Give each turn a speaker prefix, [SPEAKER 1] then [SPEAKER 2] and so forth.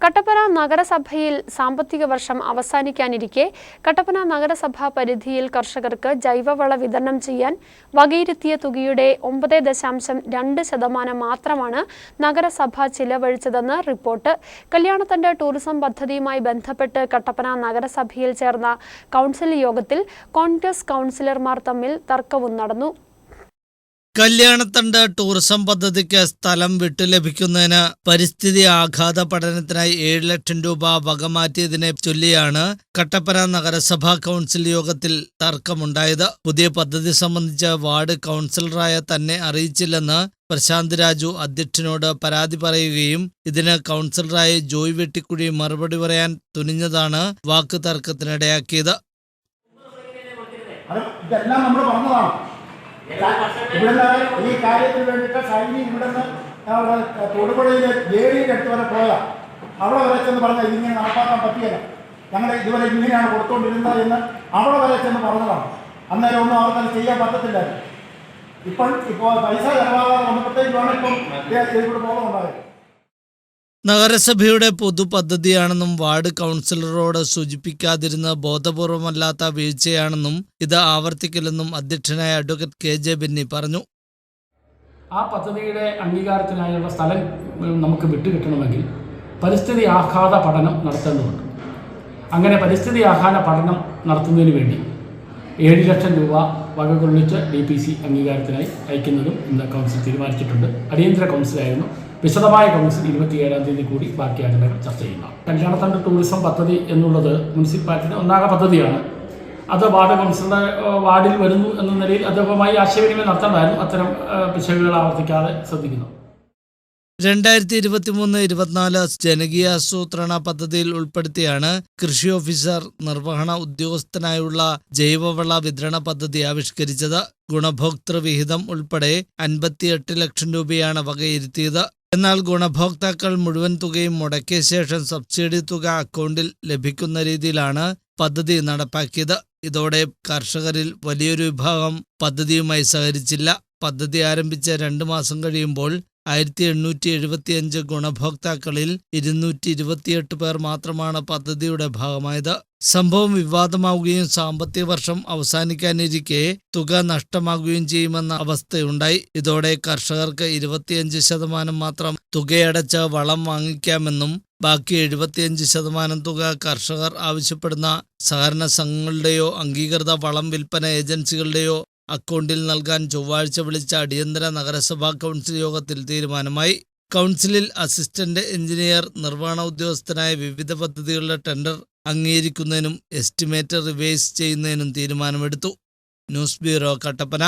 [SPEAKER 1] കട്ടപ്പന നഗരസഭയിൽ സാമ്പത്തിക വർഷം അവസാനിക്കാനിരിക്കെ കട്ടപ്പന നഗരസഭാ പരിധിയിൽ കർഷകർക്ക് ജൈവവള വിതരണം ചെയ്യാൻ വകയിരുത്തിയ തുകയുടെ ഒമ്പത് ദശാംശം രണ്ട് ശതമാനം മാത്രമാണ് നഗരസഭ ചിലവഴിച്ചതെന്ന് റിപ്പോർട്ട്. കല്യാണത്തണ്ട് ടൂറിസം പദ്ധതിയുമായി ബന്ധപ്പെട്ട് കട്ടപ്പന നഗരസഭയിൽ ചേർന്ന കൗൺസിൽ യോഗത്തിൽ കോൺഗ്രസ് കൗൺസിലർമാർ തമ്മിൽ തർക്കവും നടന്നു.
[SPEAKER 2] കല്യാണത്തണ്ട് ടൂറിസം പദ്ധതിക്ക് സ്ഥലം വിട്ടു ലഭിക്കുന്നതിന് പരിസ്ഥിതി ആഘാത പഠനത്തിനായി ഏഴ് ലക്ഷം രൂപ വകമാറ്റിയതിനെ ചൊല്ലിയാണ് കട്ടപ്പന നഗരസഭാ കൗൺസിൽ യോഗത്തിൽ തർക്കമുണ്ടായത്. പുതിയ പദ്ധതി സംബന്ധിച്ച് വാർഡ് കൗൺസിലറായ തന്നെ അറിയിച്ചില്ലെന്ന് പ്രശാന്ത് രാജു അധ്യക്ഷനോട് പരാതി പറയുകയും ഇതിന് കൗൺസിലറായ ജോയ് വെട്ടിക്കുഴി മറുപടി പറയാൻ തുനിഞ്ഞതാണ് വാക്ക് തർക്കത്തിനിടയാക്കിയത്.
[SPEAKER 3] ഇതെല്ലാം നമ്മൾ ഇവിടുന്ന് ഈ കാര്യത്തിന് വേണ്ടിയിട്ട് സൈനി ഇവിടുന്ന് തൊടുപുഴയിലെ ജേഡിയുടെ അടുത്ത് വരെ പോയതാ. അവിടെ വരെ ചെന്ന് പറഞ്ഞാൽ ഇതിങ്ങനെ നടപ്പാക്കാൻ പറ്റിയല്ല ഞങ്ങൾ ഇതുവരെ ഇങ്ങനെയാണ് കൊടുത്തുകൊണ്ടിരുന്നത് എന്ന് അവിടെ വരെ ചെന്ന് പറഞ്ഞതാണ്. അന്നേരം ഒന്നും അവർക്കത് ചെയ്യാൻ പറ്റത്തില്ലായിരുന്നു. ഇപ്പം ഇപ്പോൾ പൈസ ചെലവാകാതെ വന്നപ്പോഴത്തേക്കാണ് ഇപ്പം ഇതിലൂടെ പോകുന്നുണ്ടായത്
[SPEAKER 2] നഗരസഭയുടെ പൊതുപദ്ധതിയാണെന്നും വാർഡ് കൗൺസിലറോട് സൂചിപ്പിക്കാതിരുന്ന ബോധപൂർവമല്ലാത്ത വീഴ്ചയാണെന്നും ഇത് ആവർത്തിക്കില്ലെന്നും അധ്യക്ഷനായ അഡ്വക്കേറ്റ് കെ ജെ ബിന്നി പറഞ്ഞു.
[SPEAKER 4] ആ പദ്ധതിയുടെ അംഗീകാരത്തിനായുള്ള സ്ഥലം നമുക്ക് വിട്ടുകിട്ടണമെങ്കിൽ പരിസ്ഥിതി ആഘാത പഠനം നടത്തേണ്ടതുണ്ട്. അങ്ങനെ പരിസ്ഥിതി ആഘാത പഠനം നടത്തുന്നതിന് വേണ്ടി ഏഴ് ലക്ഷം രൂപ വകകൊള്ളിച്ച് ഡി പി സി അംഗീകാരത്തിനായി അയക്കുന്നതും ഇന്ന് കൗൺസിൽ തീരുമാനിച്ചിട്ടുണ്ട്. അടിയന്തര കൗൺസിലായിരുന്നു. വിശദമായ കൗൺസിൽ ഇരുപത്തിയേഴാം തീയതി കൂടി ബാക്കി ആഗ്രഹങ്ങൾ ചർച്ച ചെയ്യുന്നതാണ് കല്യാണത്തണ്ട് ടൂറിസം പദ്ധതി എന്നുള്ളത് മുനിസിപ്പാലിറ്റിയുടെ ഒന്നാക പദ്ധതിയാണ്. അത് വാർഡ് കൗൺസിലറുടെ വാർഡിൽ വരുന്നു എന്ന നിലയിൽ അദ്ദേഹവുമായി ആശയവിനിമയം നടത്തേണ്ടതായിരുന്നു അത്തരം പിശകുകൾ ആവർത്തിക്കാതെ ശ്രദ്ധിക്കുന്നു
[SPEAKER 2] രണ്ടായിരത്തി ഇരുപത്തി മൂന്ന് ഇരുപത്തിനാല് ജനകീയ ആസൂത്രണ പദ്ധതിയിൽ ഉൾപ്പെടുത്തിയാണ് കൃഷി ഓഫീസർ നിർവഹണ ഉദ്യോഗസ്ഥനായുള്ള ജൈവവള വിതരണ പദ്ധതി ആവിഷ്കരിച്ചത്. ഗുണഭോക്തൃ വിഹിതം ഉൾപ്പെടെ അൻപത്തിയെട്ട് ലക്ഷം രൂപയാണ് വകയിരുത്തിയത്. എന്നാൽ ഗുണഭോക്താക്കൾ മുഴുവൻ തുകയും മുടക്കിയ ശേഷം സബ്സിഡി തുക അക്കൗണ്ടിൽ ലഭിക്കുന്ന രീതിയിലാണ് പദ്ധതി നടപ്പാക്കിയത്. ഇതോടെ കർഷകരിൽ വലിയൊരു വിഭാഗം പദ്ധതിയുമായി സഹകരിച്ചില്ല. പദ്ധതി ആരംഭിച്ച രണ്ട് മാസം കഴിയുമ്പോൾ ആയിരത്തി എണ്ണൂറ്റി എഴുപത്തി അഞ്ച് ഗുണഭോക്താക്കളിൽ ഇരുന്നൂറ്റി ഇരുപത്തിയെട്ട് പേർ മാത്രമാണ് പദ്ധതിയുടെ ഭാഗമായത്. സംഭവം വിവാദമാവുകയും സാമ്പത്തിക വർഷം അവസാനിക്കാനിരിക്കെ തുക നഷ്ടമാകുകയും ചെയ്യുമെന്ന അവസ്ഥയുണ്ടായി. ഇതോടെ കർഷകർക്ക് ഇരുപത്തിയഞ്ച് ശതമാനം മാത്രം തുകയടച്ച് വളം വാങ്ങിക്കാമെന്നും ബാക്കി എഴുപത്തിയഞ്ച് ശതമാനം തുക കർഷകർ ആവശ്യപ്പെടുന്ന സഹകരണ സംഘങ്ങളുടെയോ അംഗീകൃത വളം വിൽപ്പന ഏജൻസികളുടെയോ അക്കൗണ്ടിൽ നൽകാൻ ചൊവ്വാഴ്ച വിളിച്ച അടിയന്തര നഗരസഭാ കൗൺസിൽ യോഗത്തിൽ തീരുമാനമായി. കൗൺസിലിൽ അസിസ്റ്റന്റ് എഞ്ചിനീയർ നിർവഹണ ഉദ്യോഗസ്ഥനായ വിവിധ പദ്ധതികളുടെ ടെൻഡർ അംഗീകരിക്കുന്നതിനും എസ്റ്റിമേറ്റ് റിവേഴ്സ് ചെയ്യുന്നതിനും തീരുമാനമെടുത്തു. News bureau Kattappana.